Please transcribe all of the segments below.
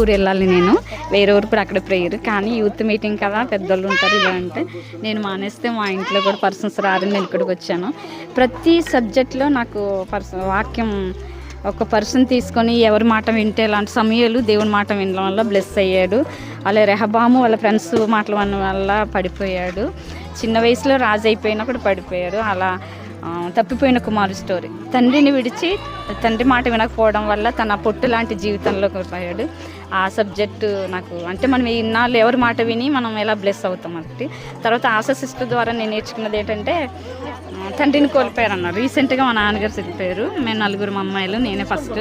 ఊరు వెళ్ళాలి నేను. వేరే ఊరు కూడా అక్కడ ప్రేయర్ కానీ యూత్ మీటింగ్ కదా పెద్దోళ్ళు ఉంటారు ఇలా అంటే. నేను మానేస్తే మా ఇంట్లో కూడా పర్సన్స్ రారని నేను ఇక్కడికి వచ్చాను. ప్రతి సబ్జెక్ట్లో నాకు పర్సన్ వాక్యం ఒక పర్సన్ తీసుకొని ఎవరి మాట వింటే ఇలాంటి సమయాలు దేవుని మాట వినడం వల్ల బ్లెస్ అయ్యాడు. అలా రెహబాము వాళ్ళ ఫ్రెండ్స్ మాటల వల్ల పడిపోయాడు. చిన్న వయసులో రాజు అయిపోయినా కూడా పడిపోయాడు. అలా తప్పిపోయిన కుమారు స్టోరీ తండ్రిని విడిచి తండ్రి మాట వినకపోవడం వల్ల తన పొట్టు లాంటి జీవితంలోకి పోయాడు ఆ సబ్జెక్టు నాకు అంటే మనం ఇన్నాళ్ళు ఎవరి మాట విని మనం ఎలా బ్లెస్ అవుతాం అంటే తర్వాత ఆశ సిస్టర్ ద్వారా నేను నేర్చుకున్నది ఏంటంటే తండ్రిని కోల్పోయారు అన్న రీసెంట్గా మా నాన్నగారు చనిపోయారు. మేము నలుగురు మా అమ్మాయిలు నేనే ఫస్ట్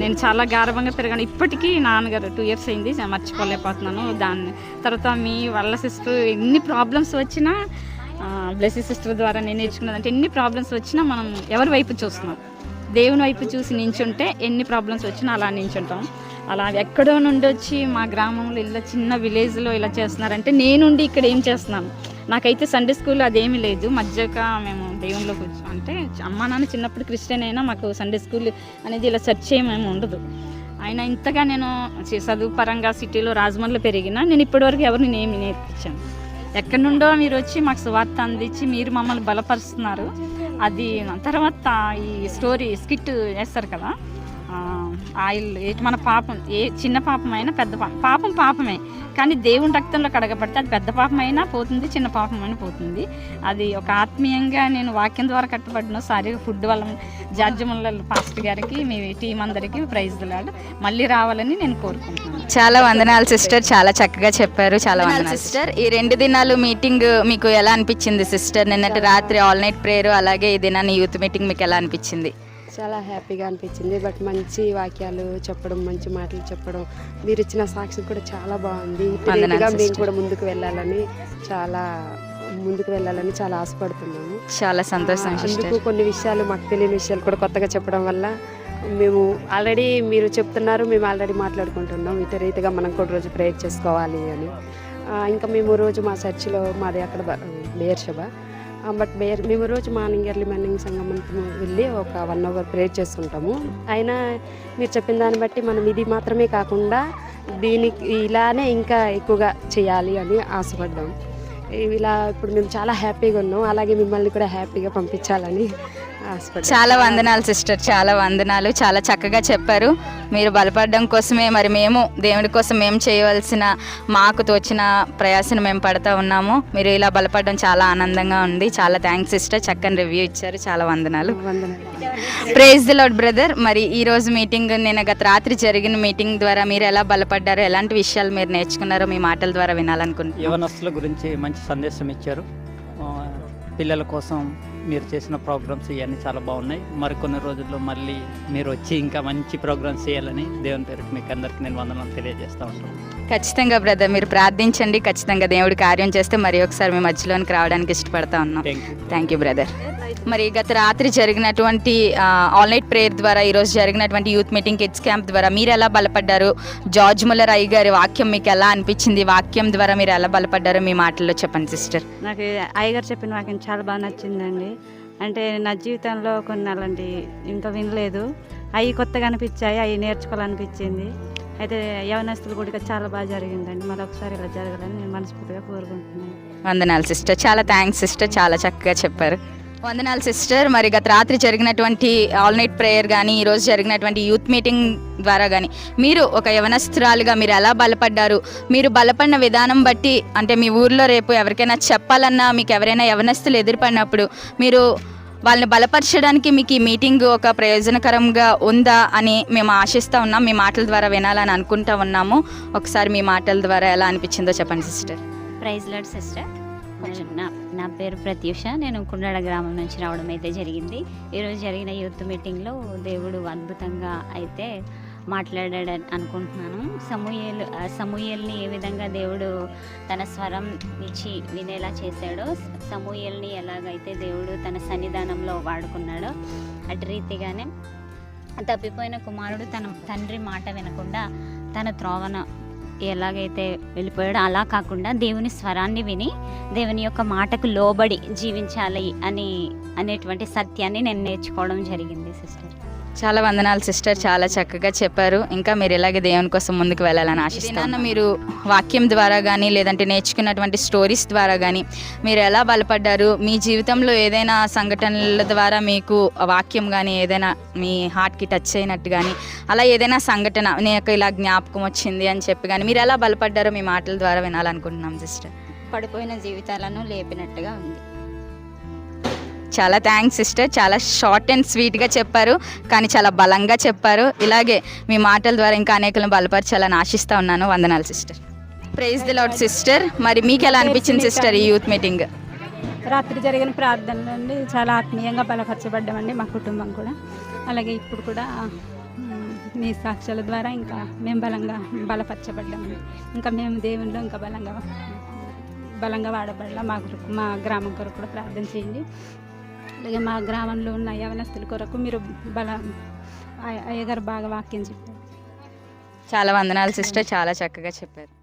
నేను చాలా గారభంగా పెరిగాను. ఇప్పటికీ నాన్నగారు టూ ఇయర్స్ అయింది. మర్చిపోలేకపోతున్నాను. దాన్ని తర్వాత మీ వాళ్ళ సిస్టర్ ఎన్ని ప్రాబ్లమ్స్ వచ్చినా బ్లెస్సీ సిస్టర్ ద్వారా నేను నేర్చుకున్నది అంటే ఎన్ని ప్రాబ్లమ్స్ వచ్చినా మనం ఎవరి వైపు చూస్తున్నాం? దేవుని వైపు చూసి నించుంటే ఎన్ని ప్రాబ్లమ్స్ వచ్చినా అలా నించుంటాం. అలా ఎక్కడో నుండి వచ్చి మా గ్రామంలో ఇలా చిన్న విలేజ్లో ఇలా చేస్తున్నారంటే నేనుండి ఇక్కడ ఏం చేస్తున్నాను? నాకైతే సండే స్కూల్ అదేమీ లేదు. మధ్యక మేము దేవునిలో కూర్చో అంటే అమ్మా నాన్న చిన్నప్పుడు క్రిస్టియన్ అయినా మాకు సండే స్కూల్ అనేది ఇలా సెర్చ్ చేయమేమి ఉండదు. ఆయన ఇంతగా నేను చదువు పరంగా సిటీలో రాజమండ్రిలో పెరిగినా నేను ఇప్పటివరకు ఎవరిని నేను ఏమి నేర్పించాను. ఎక్కడి నుండో మీరు వచ్చి మాకు సువార్త అందించి మీరు మమ్మల్ని బలపరుస్తున్నారు. అది తర్వాత ఈ స్టోరీ స్కిట్ వేస్తారు కదా? ఆయిల్ ఏంటి మన పాపం ఏ చిన్న పాపమైనా పెద్ద పాపం పాపం పాపమే. కానీ దేవుని రక్తంలో కడగబడితే అది పెద్ద పాపమైనా పోతుంది చిన్న పాపమైనా పోతుంది. అది ఒక ఆత్మీయంగా నేను వాక్యం ద్వారా కట్టబడిన సారిగా ఫుడ్ వల్ల జార్జముల పాస్టర్ గారికి మీ టీం అందరికీ ప్రైజ్ దిలాడు మళ్ళీ రావాలని నేను కోరుకుంటున్నాను. చాలా వందనాలు సిస్టర్. చాలా చక్కగా చెప్పారు. చాలా వందనాలు సిస్టర్. ఈ రెండు దినాలు మీటింగ్ మీకు ఎలా అనిపించింది సిస్టర్? నిన్నటి రాత్రి ఆల్ నైట్ ప్రేయర్ అలాగే ఈ దినాన్ని యూత్ మీటింగ్ మీకు ఎలా అనిపించింది? చాలా హ్యాపీగా అనిపించింది. బట్ మంచి వాక్యాలు చెప్పడం మంచి మాటలు చెప్పడం మీరు ఇచ్చిన సాక్షి కూడా చాలా బాగుంది. మేము. కూడా ముందుకు వెళ్ళాలని చాలా ముందుకు వెళ్ళాలని చాలా ఆశపడుతున్నాము. చాలా సంతోషం అందుకు కొన్ని విషయాలు మాకు తెలియని విషయాలు కూడా కొత్తగా చెప్పడం వల్ల మేము ఆల్రెడీ మీరు చెప్తున్నారు మేము ఆల్రెడీ మాట్లాడుకుంటున్నాం. ఇటు రీతిగా మనం కూడా రోజు ప్రేయర్ చేసుకోవాలి అని. ఇంకా మేము రోజు మా చర్చిలో మాది అక్కడ బ- బేర్ సభ ఆ, బట్ మేము రోజు మార్నింగ్ ఎర్లీ మార్నింగ్ సంగమంతం వెళ్ళి ఒక వన్ అవర్ ప్రేయర్ చేసుకుంటాము. అయినా మీరు చెప్పిన దాన్ని బట్టి మనం ఇది మాత్రమే కాకుండా దీనికి ఇలానే ఇంకా ఎక్కువగా చేయాలి అని ఆశపడ్డాం. ఇలా ఇప్పుడు మేము చాలా హ్యాపీగా ఉన్నాం. అలాగే మిమ్మల్ని కూడా హ్యాపీగా పంపించాలని చాలా వందనాలు సిస్టర్. చాలా వందనాలు. చాలా చక్కగా చెప్పారు. మీరు బలపడడం కోసమే మరి మేము దేవుడి కోసం మేము చేయవలసిన మాకు తోచిన ప్రయాసను మేము పడతా ఉన్నాము. మీరు ఇలా బలపడడం చాలా ఆనందంగా ఉంది. చాలా థ్యాంక్స్ సిస్టర్. చక్కని రివ్యూ ఇచ్చారు. చాలా వందనాలు. ప్రైజ్ ది లాడ్ బ్రదర్ మరి ఈ రోజు మీటింగ్ నిన్న గత రాత్రి జరిగిన మీటింగ్ ద్వారా మీరు ఎలా బలపడ్డారు? ఎలాంటి విషయాలు మీరు నేర్చుకున్నారో మీ మాటల ద్వారా వినాలనుకుంటున్నాను. యవనస్తుల గురించి మంచి సందేశం ఇచ్చారు. పిల్లల కోసం మీరు చేసిన ప్రోగ్రామ్స్ ఇవన్నీ చాలా బాగున్నాయి. మరికొన్ని రోజుల్లో మళ్ళీ మీరు వచ్చి ఇంకా మంచి ప్రోగ్రామ్స్ చేయాలని దేవుని పేరు మీకు అందరికి నేను వందనాలు తెలియజేస్తూ ఉంటాను. ఖచ్చితంగా బ్రదర్ మీరు ప్రార్థించండి. ఖచ్చితంగా దేవుడి కార్యం చేస్తే మరి ఒకసారి మీ మధ్యలోనికి రావడానికి ఇష్టపడతా ఉన్నాం. థ్యాంక్ యూ బ్రదర్ మరి గత రాత్రి జరిగినటువంటి ఆల్ నైట్ ప్రేయర్ ద్వారా ఈరోజు జరిగినటువంటి యూత్ మీటింగ్ కిడ్స్ క్యాంప్ ద్వారా మీరు ఎలా బలపడ్డారు? జార్జ్ ముల్లర్ అయ్య గారి వాక్యం మీకు ఎలా అనిపించింది? వాక్యం ద్వారా మీరు ఎలా బలపడ్డారో మీ మాటల్లో చెప్పండి సిస్టర్. నాకు అయ్యగారు చెప్పిన వాక్యం చాలా బాగా నచ్చిందండి. అంటే నా జీవితంలో కొన్ని అలాంటి ఇంకా వినలేదు. అవి కొత్తగా అనిపించాయి అవి నేర్చుకోవాలనిపించింది. అయితే యవనస్తులు కూడా చాలా బాగా జరిగిందండి. మళ్ళీ ఒకసారి ఇలా జరగాలని నేను మనస్ఫూర్తిగా కోరుకుంటున్నాను. వందనాలు సిస్టర్. చాలా థ్యాంక్స్ సిస్టర్. చాలా చక్కగా చెప్పారు. వందనాలు సిస్టర్. మరి గత రాత్రి జరిగినటువంటి ఆల్ నైట్ ప్రేయర్ కానీ ఈరోజు జరిగినటువంటి యూత్ మీటింగ్ ద్వారా కానీ మీరు ఒక యవనస్తురాలుగా మీరు ఎలా బలపడ్డారు? మీరు బలపడిన విధానం బట్టి అంటే మీ ఊర్లో రేపు ఎవరికైనా చెప్పాలన్నా మీకు ఎవరైనా యవనస్తులు ఎదురుపడినప్పుడు మీరు వాళ్ళని బలపరచడానికి మీకు ఈ మీటింగ్ ఒక ప్రయోజనకరంగా ఉందా అని మేము ఆశిస్తూ ఉన్నాం. మీ మాటల ద్వారా వినాలని అనుకుంటా ఉన్నాము. ఒకసారి మీ మాటల ద్వారా ఎలా అనిపించిందో చెప్పండి సిస్టర్. Praise lord sister. కొంచెం నా నా పేరు ప్రత్యూష. నేను కుండాడ గ్రామం నుంచి రావడం అయితే జరిగింది. ఈరోజు జరిగిన యూత్ మీటింగ్లో దేవుడు అద్భుతంగా అయితే మాట్లాడాడని అనుకుంటున్నాను. సమూహలు సమూహల్ని ఏ విధంగా దేవుడు తన స్వరం ఇచ్చి వినేలా చేశాడో సమూహల్ని ఎలాగైతే దేవుడు తన సన్నిధానంలో వాడుకున్నాడో అటు రీతిగానే తప్పిపోయిన కుమారుడు తన తండ్రి మాట వినకుండా తన త్రోవన ఎలాగైతే వెళ్ళిపోయాడో అలా కాకుండా దేవుని స్వరాన్ని విని దేవుని యొక్క మాటకు లోబడి జీవించాలి అని అనేటువంటి సత్యాన్ని నేను నేర్చుకోవడం జరిగింది సిస్టర్. చాలా వందనాలు సిస్టర్. చాలా చక్కగా చెప్పారు. ఇంకా మీరు ఇలాగే దేవుని కోసం ముందుకు వెళ్ళాలని ఆశిస్తాను మీరు వాక్యం ద్వారా కానీ లేదంటే నేర్చుకున్నటువంటి స్టోరీస్ ద్వారా కానీ మీరు ఎలా బలపడ్డారు? మీ జీవితంలో ఏదైనా సంఘటనల ద్వారా మీకు వాక్యం కానీ ఏదైనా మీ హార్ట్కి టచ్ అయినట్టు కానీ అలా ఏదైనా సంఘటన నాకు ఇలా జ్ఞాపకం వచ్చింది అని చెప్పి కానీ మీరు ఎలా బలపడ్డారో మీ మాటల ద్వారా వినాలనుకుంటున్నాం సిస్టర్. పడిపోయిన జీవితాలను లేపినట్టుగా ఉంది. చాలా థ్యాంక్స్ సిస్టర్ చాలా షార్ట్ అండ్ స్వీట్గా చెప్పారు కానీ చాలా బలంగా చెప్పారు. ఇలాగే మీ మాటల ద్వారా ఇంకా అనేకలను బలపరచాలని ఆశిస్తా ఉన్నాను. వందనాలు sister praise the Lord sister మరి మీకు ఎలా అనిపించింది సిస్టర్ ఈ యూత్ మీటింగ్ రాత్రి జరిగిన ప్రార్థనలు అండి. చాలా ఆత్మీయంగా బలపరచబడ్డామండి మా కుటుంబం కూడా. అలాగే ఇప్పుడు కూడా మీ సాక్ష్యాల ద్వారా ఇంకా మేము బలంగా బలపరచబడ్డామండి. ఇంకా మేము దేవునిలో ఇంకా బలంగా బలంగా వాడబడాల. మా కొరకు మా గ్రామం కొరకు కూడా ప్రార్థన చేయండి. అలాగే మా గ్రామంలో ఉన్న యవనస్తుల కొరకు మీరు బల అయ్య- అయ్యగారు బాగా వాక్యం చెప్పారు. చాలా వందనాలు సిస్టర్. చాలా చక్కగా చెప్పారు.